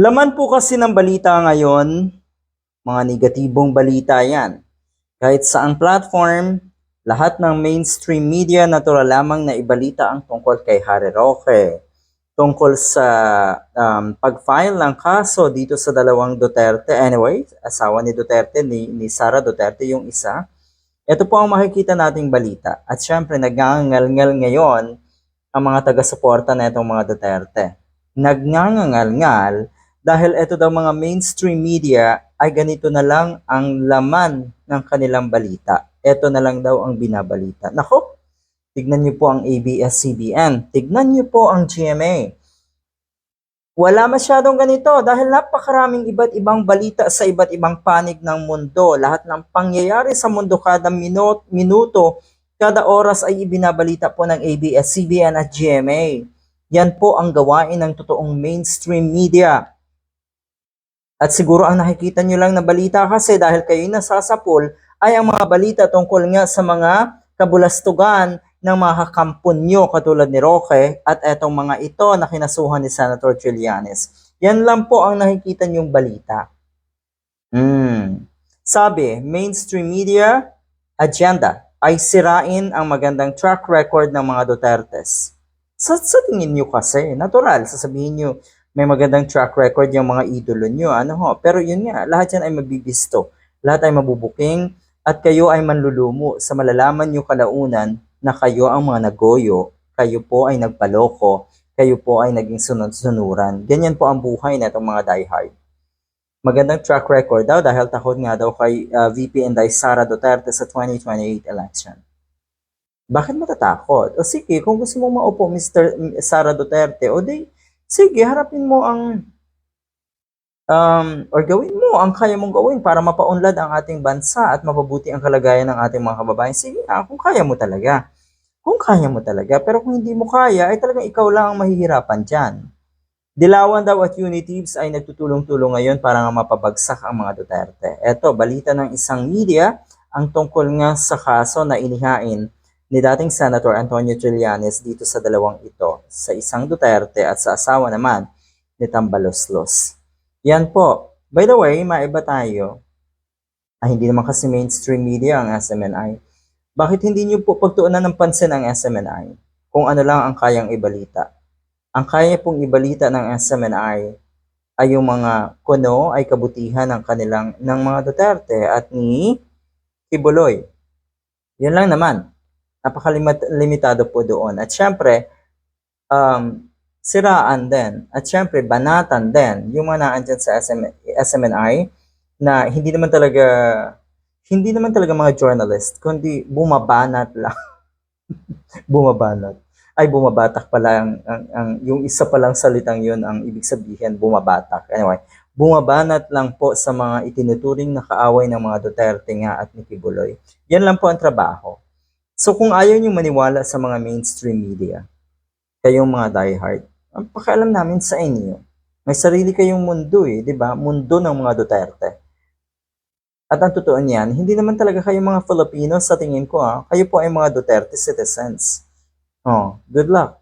Laman po kasi ng balita ngayon, mga negatibong balita yan. Kahit saang platform, lahat ng mainstream media natural lamang na ibalita ang tungkol kay Harry Roque. Tungkol sa um, pag-file ng kaso dito sa dalawang Duterte. Anyway, asawa ni Duterte, ni, ni Sara Duterte yung isa. Ito po ang makikita nating balita. At syempre, nagngangal-ngal ngayon ang mga taga-suporta na itong mga Duterte. Nagngangal-ngal dahil ito daw mga mainstream media ay ganito na lang ang laman ng kanilang balita. Ito na lang daw ang binabalita. Nako, tignan niyo po ang ABS-CBN. Tignan niyo po ang GMA. Wala masyadong ganito dahil napakaraming iba't ibang balita sa iba't ibang panig ng mundo. Lahat ng pangyayari sa mundo kada minut- minuto, kada oras ay ibinabalita po ng ABS-CBN at GMA. Yan po ang gawain ng totoong mainstream media. At siguro ang nakikita nyo lang na balita kasi dahil kayo nasasapol ay ang mga balita tungkol nga sa mga kabulastugan ng mga kakampon nyo katulad ni Roque at etong mga ito na kinasuhan ni Senator Trillanes. Yan lang po ang nakikita nyong balita. Hmm. Sabi, mainstream media agenda ay sirain ang magandang track record ng mga Dutertes. Sa, sa tingin nyo kasi, natural, sasabihin nyo, may magandang track record yung mga idolo nyo. Ano ho? Pero yun nga, lahat yan ay mabibisto. Lahat ay mabubuking at kayo ay manlulumo sa malalaman nyo kalaunan na kayo ang mga nagoyo, kayo po ay nagpaloko, kayo po ay naging sunod-sunuran. Ganyan po ang buhay na itong mga diehard. Magandang track record daw dahil takot nga daw kay uh, VP Inday Sara Duterte sa 2028 election. Bakit matatakot? O sige, kung gusto mong maupo Mr. Sara Duterte, o di, sige, harapin mo ang um, or gawin mo ang kaya mong gawin para mapaunlad ang ating bansa at mapabuti ang kalagayan ng ating mga kababayan. Sige ah, kung kaya mo talaga. Kung kaya mo talaga. Pero kung hindi mo kaya, ay talagang ikaw lang ang mahihirapan dyan. Dilawan daw at Unitives ay nagtutulong-tulong ngayon para nga mapabagsak ang mga Duterte. Eto, balita ng isang media ang tungkol nga sa kaso na inihain ni dating Senator Antonio Trillanes dito sa dalawang ito, sa isang Duterte at sa asawa naman ni Tambaloslos. Yan po. By the way, maiba tayo. Ay, hindi naman kasi mainstream media ang SMNI. Bakit hindi niyo po pagtuunan ng pansin ang SMNI? Kung ano lang ang kayang ibalita. Ang kaya pong ibalita ng SMNI ay yung mga kuno ay kabutihan ng kanilang ng mga Duterte at ni Kibuloy. Yun lang naman. Napakalimitado po doon. At syempre, um, siraan din. At syempre, banatan din yung mga naandyan sa SM, SMNI na hindi naman talaga hindi naman talaga mga journalist, kundi bumabanat lang. bumabanat. Ay, bumabatak pala ang, ang, ang, yung isa palang salitang yun ang ibig sabihin, bumabatak. Anyway, bumabanat lang po sa mga itinuturing na kaaway ng mga Duterte nga at ni Kibuloy. Yan lang po ang trabaho. So kung ayaw nyo maniwala sa mga mainstream media, kayong mga diehard, ang pakialam namin sa inyo. May sarili kayong mundo eh, di ba? Mundo ng mga Duterte. At ang totoo niyan, hindi naman talaga kayo mga Filipino sa tingin ko ah. Kayo po ay mga Duterte citizens. Oh, good luck.